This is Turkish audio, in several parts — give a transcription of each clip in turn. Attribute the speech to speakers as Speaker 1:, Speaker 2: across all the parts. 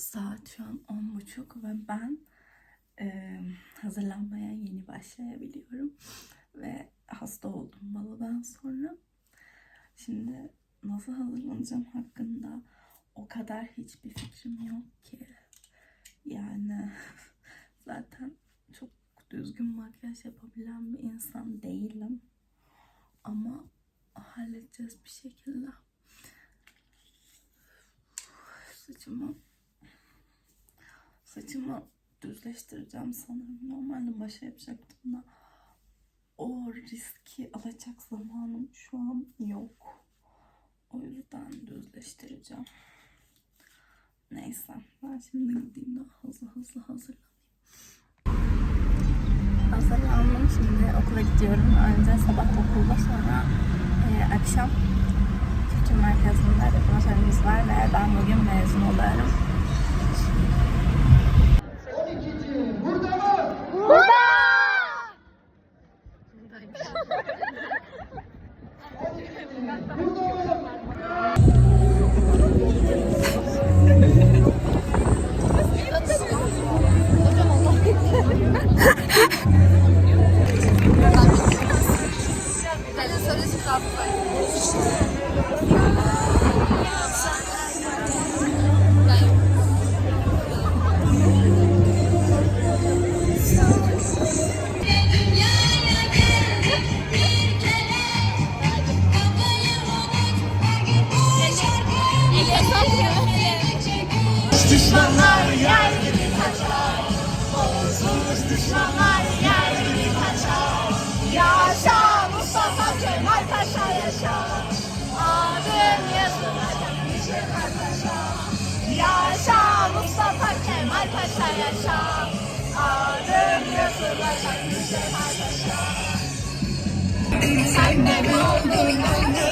Speaker 1: Saat şu an on buçuk ve ben e, hazırlanmaya yeni başlayabiliyorum. Ve hasta oldum baladan sonra. Şimdi nasıl hazırlanacağım hakkında o kadar hiçbir fikrim yok ki. Yani zaten çok düzgün makyaj yapabilen bir insan değilim. Ama halledeceğiz bir şekilde. Saçımı saçımı düzleştireceğim sanırım. Normalde başa yapacaktım da o riski alacak zamanım şu an yok. O yüzden düzleştireceğim. Neyse ben şimdi gideyim de hızlı hızlı hazırlanayım. Hazırlandım şimdi okula gidiyorum. Önce sabah okulda sonra e, akşam kültür merkezinde dekoratörümüz var ve ben bugün mezun oluyorum.
Speaker 2: Düşmanlar yer gibi kaçar. Onsuz düşmanlar Yaşa Mustafa Kemal Paşa yaşa Adım yazılacak Mücevher Paşa Sen de mi oldun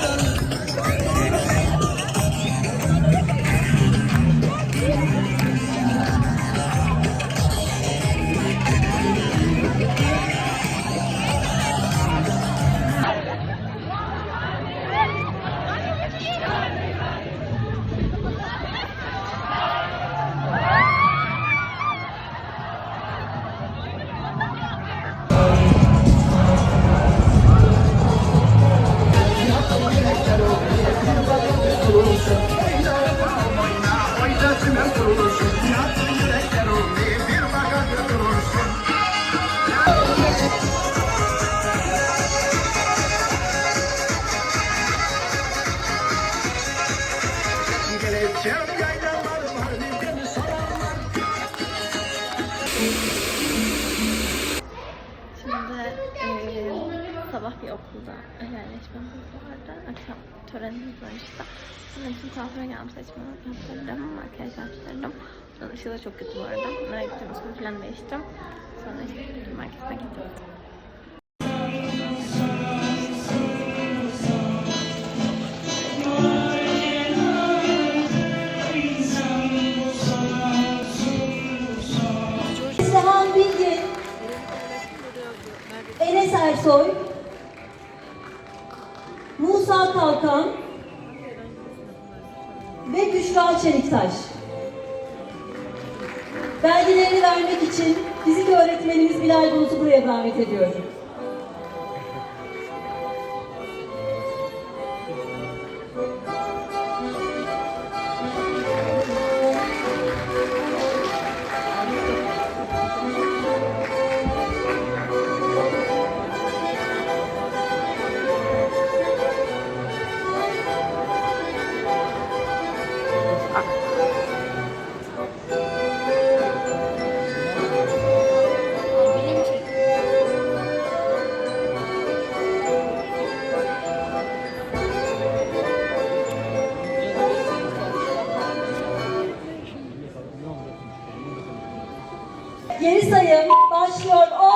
Speaker 1: Şimdi eee, sabah bir okulda helalleşmemiz vardı. Akşam törenimiz var işte. Bunun için kuaföre geldim saçımı yaptırdım, makyaj yaptırdım. Sonra ışığı da çok kötü bu arada. Nereye gittim üstümü falan değiştim. Sonra işte merkezine gittim.
Speaker 3: Ersoy, Musa Kalkan ve Büşra Çeliktaş. Belgelerini vermek için fizik öğretmenimiz Bilal Bulut'u buraya davet ediyorum. Geri sayım başlıyor.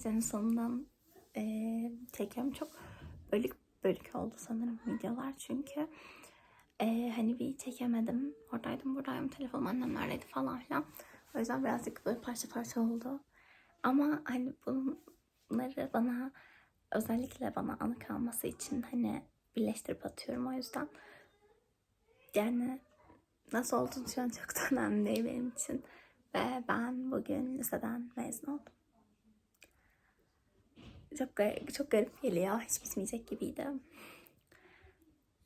Speaker 1: Gecenin sonundan eee çekiyorum. Çok bölük bölük oldu sanırım videolar çünkü eee, hani bir çekemedim. Oradaydım buradaydım telefonum annemlerdeydi falan filan. O yüzden birazcık böyle parça parça oldu. Ama hani bunları bana özellikle bana anı kalması için hani birleştirip atıyorum o yüzden. Yani nasıl olduğunu şu an çok da önemli değil benim için. Ve ben bugün liseden mezun oldum. Çok çok garip geliyor. Hiç bitmeyecek gibiydi.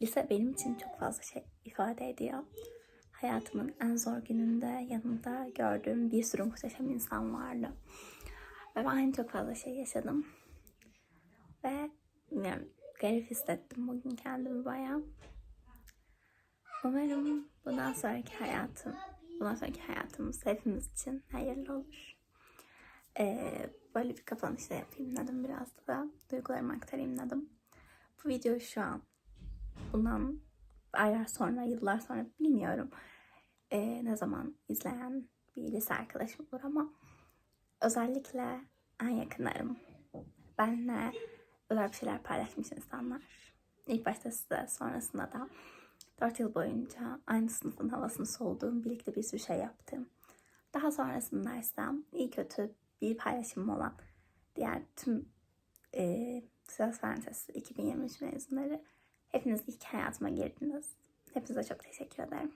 Speaker 1: Lise benim için çok fazla şey ifade ediyor. Hayatımın en zor gününde yanımda gördüğüm bir sürü muhteşem insan vardı. Ve ben çok fazla şey yaşadım. Ve bilmiyorum, garip hissettim bugün kendimi bayağı. Umarım bundan sonraki hayatım, bundan sonraki hayatımız hepimiz için hayırlı olur. Ee, böyle bir kapanış da yapayım dedim biraz da duygularımı aktarayım dedim. Bu videoyu şu an bundan aylar sonra, yıllar sonra bilmiyorum ee, ne zaman izleyen bir lise arkadaşım olur ama özellikle en yakınlarım, benle özel bir şeyler paylaşmış insanlar. İlk başta size, sonrasında da 4 yıl boyunca aynı sınıfın havasını soluduğum, birlikte bir sürü şey yaptım. Daha sonrasında ise iyi kötü bir paylaşımım olan diğer tüm e, Söz Fentesi 2023 mezunları hepiniz ilk hayatıma girdiniz. Hepinize çok teşekkür ederim.